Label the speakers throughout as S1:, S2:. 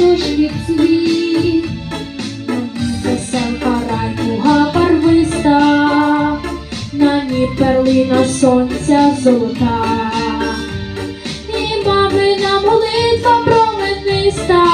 S1: як світ, веселка райдуга барвиста, на ній перлина сонця золота, і мамина молитва промениста,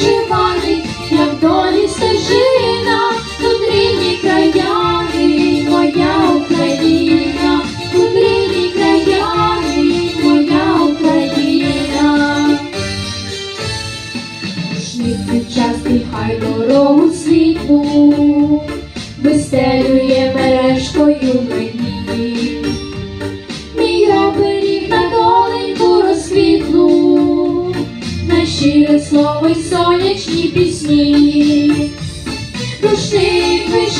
S1: вишиваний, як долі стежина, тут рідні краяни, моя Україна, тут рідні краяни, моя Україна. Рушник під час хай дорогу світу, вистелює щире слово й сонячні пісні. Рушник вишиваний,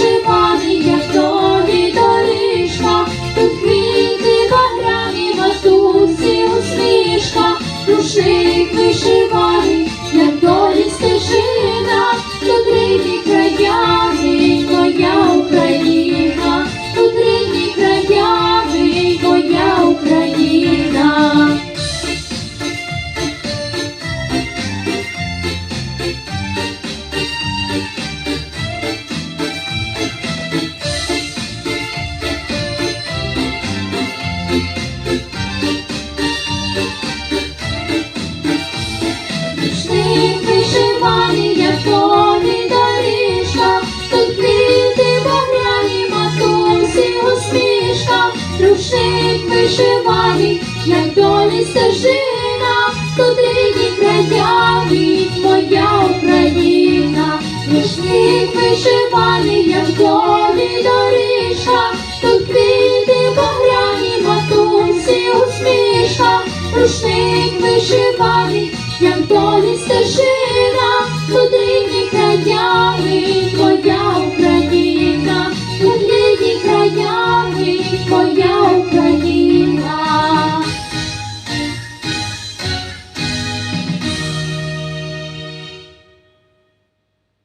S1: вишиваний, як долі стежина, тут рідні краяни, моя Україна, рушник вишиваний, як повні доріжка, тут квіти